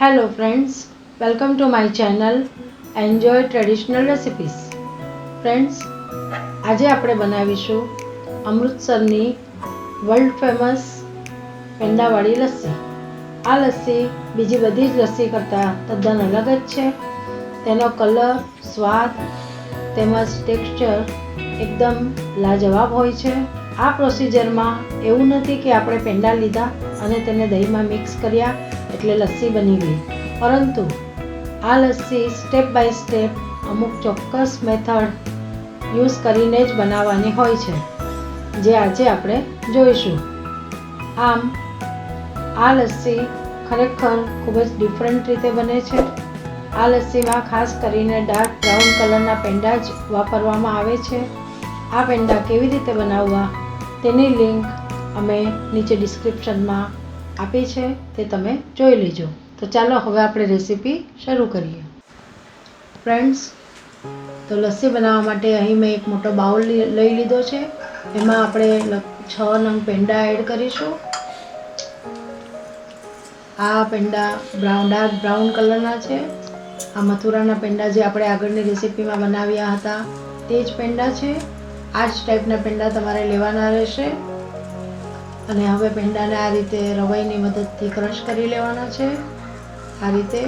Hello friends welcome to my channel enjoy traditional recipes friends આજે આપણે બનાવીશું અમૃતસરની વર્લ્ડ ફેમસ પેંડાવાળી લસ્સી. આ લસ્સી બીજી બધી જ લસ્સી કરતાં તદ્દન અલગ જ છે. તેનો કલર, સ્વાદ, તેમજ ટેક્સચર એકદમ લાજવાબ હોય છે. આ પ્રોસિજરમાં એવું નથી કે આપણે પેંડા લીધા અને તેને દહીંમાં મિક્સ કર્યા. એટલે લસ્સી બની ગઈ. પરંતુ આ લસ્સી સ્ટેપ બાય સ્ટેપ અમુક ચોક્કસ મેથડ યુઝ કરીને જ બનાવવાની હોય છે, જે આજે આપણે જોઈશું. આમ, આ લસ્સી ખરેખર ખૂબ જ ડિફરન્ટ રીતે બને છે. આ લસ્સીમાં ખાસ કરીને ડાર્ક બ્રાઉન કલરના પેંડા જ વાપરવામાં આવે છે. આ પેંડા કેવી રીતે બનાવવા તેની લિંક અમે નીચે ડિસ્ક્રિપ્શનમાં આપી છે તે તમે જોઈ લેજો. તો ચાલો હવે આપણે રેસીપી શરૂ કરીએ. ફ્રેન્ડ્સ તો લસ્સી બનાવવા માટે અહીં મેં એક મોટો બાઉલ લઈ લીધો છે. એમાં આપણે છ નંગ પેંડા એડ કરીશું. આ પેંડા બ્રાઉન ડાર્ક બ્રાઉન કલરના છે. આ મથુરાના પેંડા જે આપણે આગળની રેસીપીમાં બનાવ્યા હતા, તે જ પેંડા છે. આ જ ટાઈપના પેંડા તમારે લેવાના રહેશે. અને હવે પેંડાને આ રીતે રવાઈની મદદથી ક્રશ કરી લેવાના છે. આ રીતે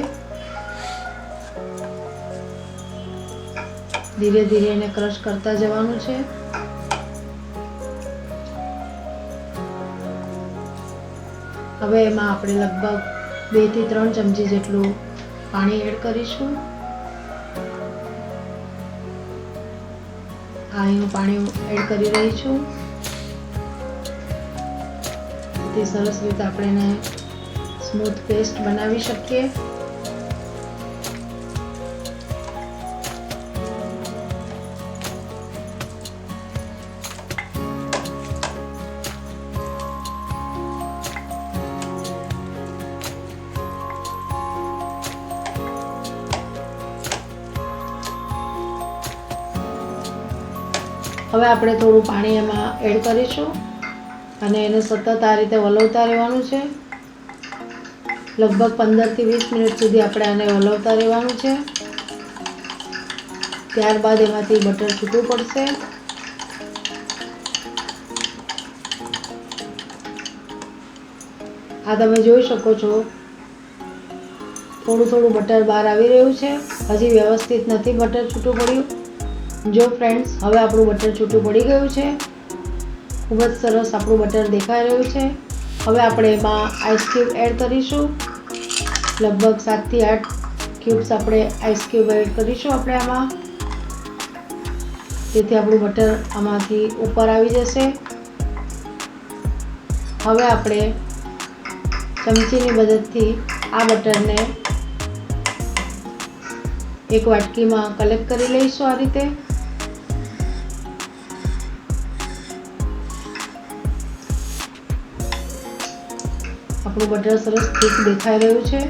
ધીરે ધીરે એને ક્રશ કરતા જવાનું છે. હવે એમાં આપણે લગભગ બેથી ત્રણ ચમચી જેટલું પાણી એડ કરીશું. આ હું પાણી એડ કરી રહી છું તે સરસ રીતે આપણે એને સ્મૂથ પેસ્ટ બનાવી શકીએ. હવે આપણે થોડું પાણી એમાં એડ કરીશું. અને એને સતત આ રીતે વલવતા રહેવાનું છે. લગભગ પંદરથી વીસ મિનિટ સુધી આપણે આને વલવતા રહેવાનું છે. ત્યારબાદ એમાંથી બટર છૂટું પડશે. આ તમે જોઈ શકો છો. થોડું થોડું બટર બહાર આવી રહ્યું છે. હજી વ્યવસ્થિત નથી બટર છૂટું પડ્યું. જો ફ્રેન્ડ્સ હવે આપણું બટર છૂટું પડી ગયું છે. ખૂબ જ સરસ આપણું બટર દેખાઈ રહ્યું છે. હવે આપણે એમાં આઈસ ક્યુબ એડ કરીશું. લગભગ સાતથી આઠ ક્યુબ્સ આપણે આઈસ ક્યુબ એડ કરીશું આપણે આમાં. જેથી આપણું બટર આમાંથી ઉપર આવી જશે. હવે આપણે ચમચીની મદદથી આ બટરને એક વાટકીમાં કલેક્ટ કરી લઈશું આ રીતે. આપણું બટર સરસ થીક દેખાઈ રહ્યું છે.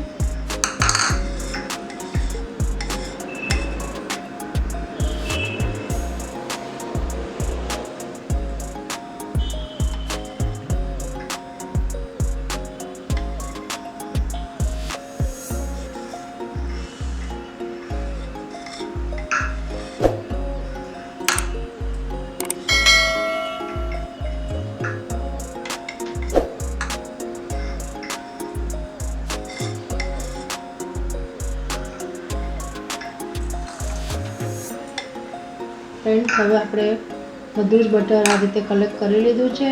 ફ્રેન્ડ્સ હવે આપણે બધું જ બટર આ રીતે કલેક્ટ કરી લીધું છે.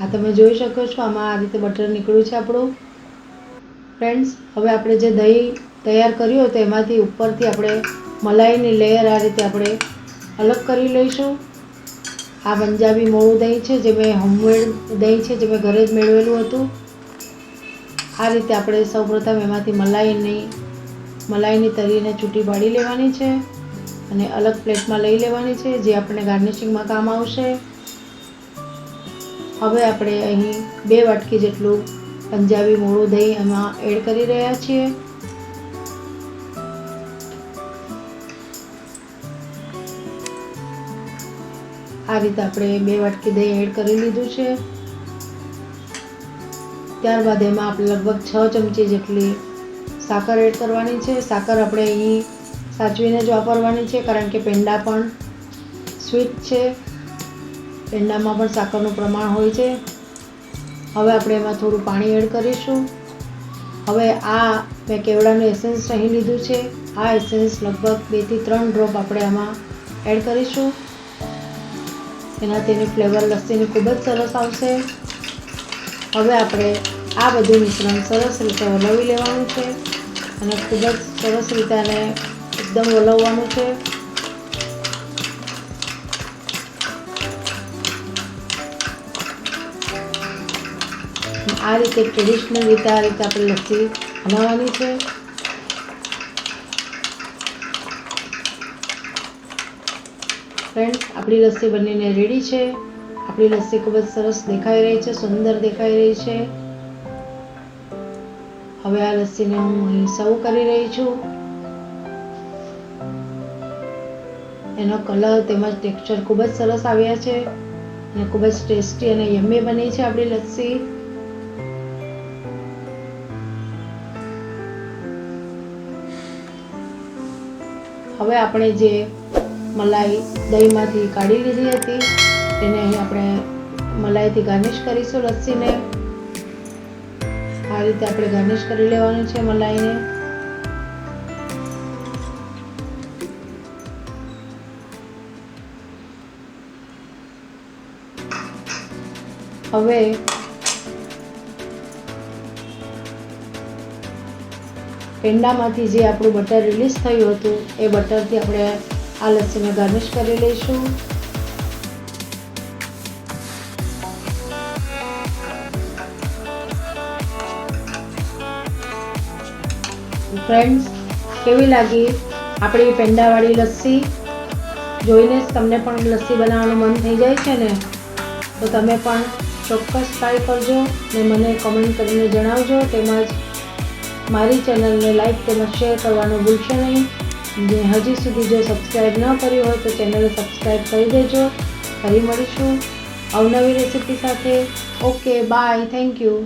આ તમે જોઈ શકો છો, આમાં આ રીતે બટર નીકળ્યું છે આપણું. ફ્રેન્ડ્સ હવે આપણે જે દહીં તૈયાર કર્યું હતું એમાંથી ઉપરથી આપણે મલાઈની લેયર આ રીતે આપણે અલગ કરી લઈશું. આ પંજાબી મોળું દહીં છે, જે મેં હોમમેડ દહીં છે, જે મેં ઘરે જ મેળવેલું હતું. આ રીતે આપણે સૌપ્રથમ એમાંથી મલાઈની મલાઈની તરીને છૂટી પાડી લેવાની છે અને અલગ પ્લેટમાં લઈ લેવાની છે, જે આપણે ગાર્નિશિંગમાં કામ આવશે. હવે આપણે અહીં બે વાટકી જેટલું પંજાબી મોળું દહીં એમાં એડ કરી રહ્યા છીએ. આ રીતે આપણે બે વાટકી દહીં એડ કરી લીધું છે. ત્યારબાદ એમાં આપણે લગભગ છ ચમચી જેટલી સાકર એડ કરવાની છે. સાકર આપણે અહીં સાચવીને જ વાપરવાની છે, કારણ કે પેંડા પણ સ્વીટ છે. પેંડામાં પણ સાકરનું પ્રમાણ હોય છે. હવે આપણે એમાં થોડું પાણી એડ કરીશું. હવે આ મેં કેવડાનું એસેન્સ અહીં લીધું છે. આ એસેન્સ લગભગ બેથી ત્રણ ડ્રોપ આપણે આમાં એડ કરીશું. એનાથી એની ફ્લેવર લસ્સીની ખૂબ જ સરસ આવશે. હવે આપણે આ બધું મિશ્રણ સરસ રીતે વલાવી લેવાનું છે. અને ખૂબ જ સરસ રીતે આને એકદમ વલવવાનું છે. આ રીતે ટ્રેડિશનલ રીતે આ રીતે આપણે લસ્સી બનાવવાની છે. ફ્રેન્ડ્સ આપણી લસ્સી બનીને રેડી છે. આપણી લસ્સી ખૂબ જ સરસ દેખાઈ રહી છે, સુંદર દેખાઈ રહી છે. હવે આ લસ્સીને હું અહીં સર્વ કરી રહી છું. એનો કલર તેમજ ટેક્સચર ખૂબ જ સરસ આવ્યા છે અને ખૂબ જ ટેસ્ટી અને યમ્મી બની છે આપણી લસ્સી. હવે આપણે જે મલાઈ દહીંમાંથી કાઢી લીધી હતી. એને અહીં આપણે મલાઈથી ગાર્નિશ કરીશું લસ્સીને. આ રીતે આપણે ગાર્નિશ કરી લેવાનું છે મલાઈને. હવે પેંડામાંથી જે આપણું બટર રિલીઝ થયું હતું, એ બટરથી આપણે આ લસ્સીને ગાર્નિશ કરી લઈશું ફ્રેન્ડ્સ કેવી લાગી આપણી પેંડાવાળી લસ્સી? જોઈને જ તમને પણ લસ્સી બનાવવાનું મન થઈ જાય છે ને? તો તમે પણ ચોક્કસ ટ્રાય કરજો ને મને કમેન્ટ કરીને જણાવજો. તેમજ મારી ચેનલને લાઈક તેમજ શેર કરવાનું ભૂલશો નહીં. જે હજી સુધી જો સબસ્ક્રાઈબ ન કર્યું હોય તો ચેનલ સબસ્ક્રાઈબ કરી દેજો. ફરી મળીશું. અવનવી રેસીપી સાથે. Okay bye thank you